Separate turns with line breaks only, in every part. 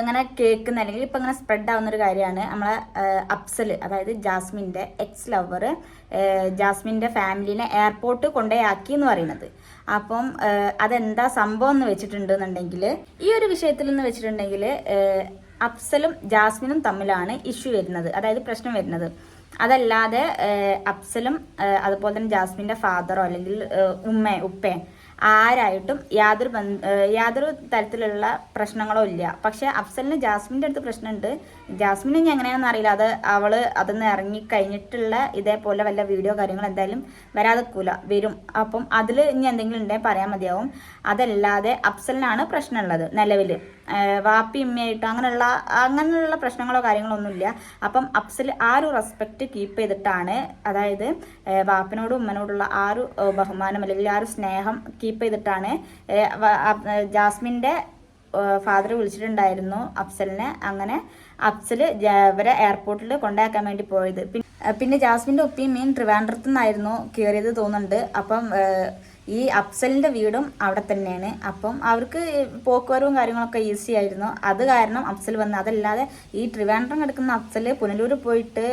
ഇങ്ങനെ കേൾക്കുന്ന അല്ലെങ്കിൽ ഇപ്പം ഇങ്ങനെ സ്പ്രെഡ് ആവുന്ന ഒരു കാര്യമാണ് നമ്മളെ അപ്സൽ അതായത് ജാസ്മിന്റെ എക്സ് ലവർ ജാസ്മിന്റെ ഫാമിലിനെ എയർപോർട്ട് കൊണ്ടുപോയി എന്ന് പറയുന്നത്. അപ്പം അതെന്താ സംഭവം എന്ന് വെച്ചിട്ടുണ്ടെന്നുണ്ടെങ്കിൽ ഈ ഒരു വിഷയത്തിൽ എന്ന് വെച്ചിട്ടുണ്ടെങ്കിൽ അപ്സലും ജാസ്മിനും തമ്മിലാണ് ഇഷ്യൂ വരുന്നത് അതായത് പ്രശ്നം വരുന്നത്. അതല്ലാതെ അഫ്സലും അതുപോലെ തന്നെ ജാസ്മിന്റെ ഫാദറോ അല്ലെങ്കിൽ ഉമ്മ ഉപ്പേ ആരായിട്ടും യാതൊരു യാതൊരു തരത്തിലുള്ള പ്രശ്നങ്ങളോ ഇല്ല. പക്ഷെ അഫ്സലിന് ജാസ്മിന്റെ അടുത്ത് പ്രശ്നമുണ്ട്. ജാസ്മിന് ഇനി എങ്ങനെയാണെന്ന് അറിയില്ല. അത് അവൾ അതൊന്ന് ഇറങ്ങി കഴിഞ്ഞിട്ടുള്ള ഇതേപോലെ വല്ല വീഡിയോ കാര്യങ്ങൾ എന്തായാലും വരാതെക്കൂല. വരും. അപ്പം അതിൽ ഇനി എന്തെങ്കിലും ഉണ്ടെങ്കിൽ പറയാൻ മതിയാവും. അതല്ലാതെ അഫ്സലിനാണ് പ്രശ്നമുള്ളത് നിലവിൽ വാപ്പി ഉമ്മയായിട്ട് അങ്ങനെയുള്ള അങ്ങനെയുള്ള പ്രശ്നങ്ങളോ കാര്യങ്ങളോ ഒന്നുമില്ല അപ്പം അഫ്സൽ ആ ഒരു റെസ്പെക്റ്റ് കീപ്പ് ചെയ്തിട്ടാണ് അതായത് വാപ്പനോടും ഉമ്മനോടുള്ള ആ ഒരു ബഹുമാനം അല്ലെങ്കിൽ ആ ഒരു സ്നേഹം കീപ്പ് ചെയ്തിട്ടാണ് ജാസ്മിന്റെ ഫാദർ വിളിച്ചിട്ടുണ്ടായിരുന്നു അഫ്സലിനെ. അങ്ങനെ അഫ്സൽ ഇവരെ എയർപോർട്ടിൽ കൊണ്ടാക്കാൻ വേണ്ടി പോയത്. പിന്നെ ജാസ്മിന്റെ ഒപ്പിയും മീൻ ട്രിവാൻഡ്രത്തു നിന്നായിരുന്നു കയറിയത് തോന്നുന്നുണ്ട്. അപ്പം ഈ അഫ്സലിന്റെ വീടും അവിടെ തന്നെയാണ്. അപ്പം അവർക്ക് പോക്കുവരവും കാര്യങ്ങളൊക്കെ ഈസി ആയിരുന്നു. അത് കാരണം അഫ്സൽ വന്ന് അതല്ലാതെ ഈ ട്രിവാൻഡ്രം കിടക്കുന്ന അഫ്സൽ പുനലൂർ പോയിട്ട്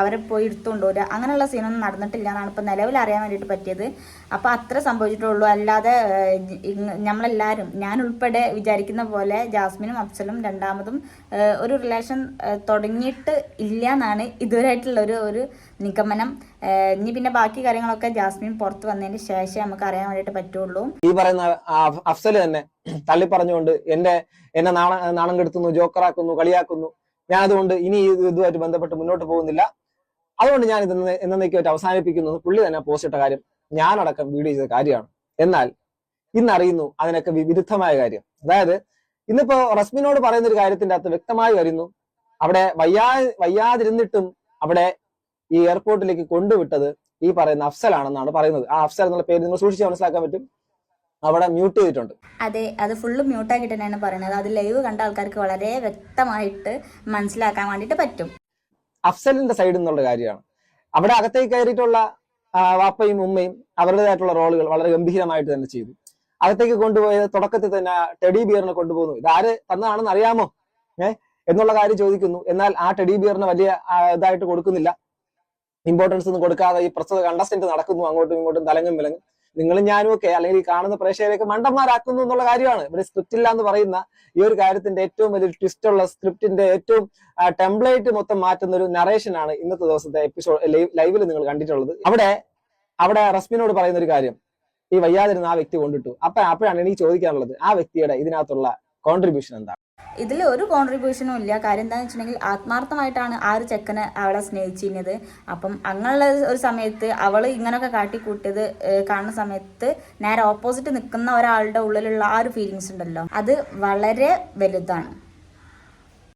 അവരെ പോയി എടുത്തുകൊണ്ട് വരിക അങ്ങനെയുള്ള സീനൊന്നും നടന്നിട്ടില്ല എന്നാണ് ഇപ്പം നിലവിൽ അറിയാൻ വേണ്ടിയിട്ട് പറ്റിയത്. അപ്പം അത്ര സംഭവിച്ചിട്ടുള്ളൂ. അല്ലാതെ നമ്മളെല്ലാവരും ഞാൻ ഉൾപ്പെടെ വിചാരിക്കുന്ന പോലെ ജാസ്മിനും അഫ്സലും രണ്ടാമതും ഒരു റിലേഷൻ തുടങ്ങിയിട്ട് ഇല്ല എന്നാണ് ഇതുവരെയായിട്ടുള്ള ഒരു ഒരു നിഗമനം. ഇനി പിന്നെ ബാക്കി കാര്യങ്ങളൊക്കെ ജാസ്മിൻ പുറത്ത് വന്നതിന് ശേഷം നമുക്ക് അറിയാൻ വേണ്ടിയിട്ട് പറ്റുള്ളൂ.
ഈ പറയുന്ന അഫ്സൽ തന്നെ തള്ളി പറഞ്ഞുകൊണ്ട് എന്റെ എന്നെ നാണ നാണം കെടുത്തുന്നു ജോക്കറാക്കുന്നു കളിയാക്കുന്നു. ഞാൻ അതുകൊണ്ട് ഇനി ഇത് ഇതുമായിട്ട് ബന്ധപ്പെട്ട് മുന്നോട്ട് പോകുന്നില്ല. അതുകൊണ്ട് ഞാൻ ഇത് എന്നേക്കുമായിട്ട് അവസാനിപ്പിക്കുന്നു. പുള്ളി തന്നെ പോസ്റ്റ് ഇട്ട കാര്യം ഞാനടക്കം വീഡിയോ ചെയ്ത കാര്യമാണ്. എന്നാൽ ഇന്നറിയുന്നു അതിനൊക്കെ വിരുദ്ധമായ കാര്യം. അതായത് ഇന്നിപ്പോ റസ്മിനോട് പറയുന്ന ഒരു കാര്യത്തിന്റെ അകത്ത് വ്യക്തമായി വരുന്നു. അവിടെ വയ്യാ വയ്യാതിരുന്നിട്ടും അവിടെ ഈ എയർപോർട്ടിലേക്ക് കൊണ്ടുവിട്ടത് ഈ പറയുന്ന അഫ്സൽ ആണെന്നാണ് പറയുന്നത്. ആ അഫ്സൽ എന്നുള്ള പേര് നിങ്ങൾ സൂക്ഷിച്ച് മനസ്സിലാക്കാൻ പറ്റും. അവിടെ മ്യൂട്ട് ചെയ്തിട്ടുണ്ട്.
അതെ അത് ഫുള്ള് മ്യൂട്ടാക്കിയിട്ട് തന്നെയാണ് പറയുന്നത്. അത് ലൈവ് കണ്ട ആൾക്കാർക്ക് വളരെ വ്യക്തമായിട്ട് മനസ്സിലാക്കാൻ വേണ്ടിയിട്ട് പറ്റും.
അഫ്സലിന്റെ സൈഡിൽ നിന്നുള്ള കാര്യമാണ്. അവിടെ അകത്തേക്ക് കയറിയിട്ടുള്ള വാപ്പയും ഉമ്മയും അവരുടേതായിട്ടുള്ള റോളുകൾ വളരെ ഗംഭീരമായിട്ട് തന്നെ ചെയ്തു. അകത്തേക്ക് കൊണ്ടുപോയത് തുടക്കത്തിൽ തന്നെ ടെഡി ബിയറിനെ കൊണ്ടുപോകുന്നു. ഇതാര് തന്നതാണെന്ന് അറിയാമോ? ഏഹ് എന്നുള്ള കാര്യം ചോദിക്കുന്നു. എന്നാൽ ആ ടെഡി ബിയറിന് വലിയ ഇതായിട്ട് കൊടുക്കുന്നില്ല. ഇമ്പോർട്ടൻസ് ഒന്നും കൊടുക്കാതെ ഈ പ്രസ്തുത കണ്ടസ്റ്റന്റ് നടക്കുന്നു അങ്ങോട്ടും ഇങ്ങോട്ടും തലങ്ങും വിലങ്ങും. നിങ്ങളും ഞാനും ഒക്കെ അല്ലെങ്കിൽ ഈ കാണുന്ന പ്രേക്ഷകരെയൊക്കെ മണ്ടന്മാരാക്കുന്നു എന്നുള്ള കാര്യമാണ്. ഇവിടെ സ്ക്രിപ്റ്റ് ഇല്ല എന്ന് പറയുന്ന ഈ ഒരു കാര്യത്തിന്റെ ഏറ്റവും വലിയ ട്വിസ്റ്റ് ഉള്ള സ്ക്രിപ്റ്റിന്റെ ഏറ്റവും ടെംപ്ലേറ്റ് മൊത്തം മാറ്റുന്ന ഒരു നറേഷൻ ആണ് ഇന്നത്തെ ദിവസത്തെ എപ്പിസോഡ് ലൈവിൽ നിങ്ങൾ കണ്ടിട്ടുള്ളത്. അവിടെ അവിടെ റസ്മിനോട് പറയുന്ന ഒരു കാര്യം. ഈ വയ്യാതിരുന്ന ആ വ്യക്തി കൊണ്ടിട്ടു. അപ്പൊ അപ്പോഴാണ് എനിക്ക് ചോദിക്കാനുള്ളത് ആ വ്യക്തിയുടെ ഇതിനകത്തുള്ള കോൺട്രിബ്യൂഷൻ എന്താണ്?
ഇതിൽ ഒരു കോൺട്രിബ്യൂഷനും ഇല്ല. കാര്യം എന്താണെന്ന് വെച്ചിട്ടുണ്ടെങ്കിൽ ആത്മാർത്ഥമായിട്ടാണ് ആ ഒരു ചെക്കനെ അവളെ സ്നേഹിച്ചിരുന്നത്. അപ്പം അങ്ങനെയുള്ള ഒരു സമയത്ത് അവൾ ഇങ്ങനെയൊക്കെ കാട്ടിക്കൂട്ടിയത് കാണുന്ന സമയത്ത് നേരെ ഓപ്പോസിറ്റ് നിൽക്കുന്ന ഒരാളുടെ ഉള്ളിലുള്ള ആ ഒരു ഫീലിങ്സ് ഉണ്ടല്ലോ. അത് വളരെ വലുതാണ്.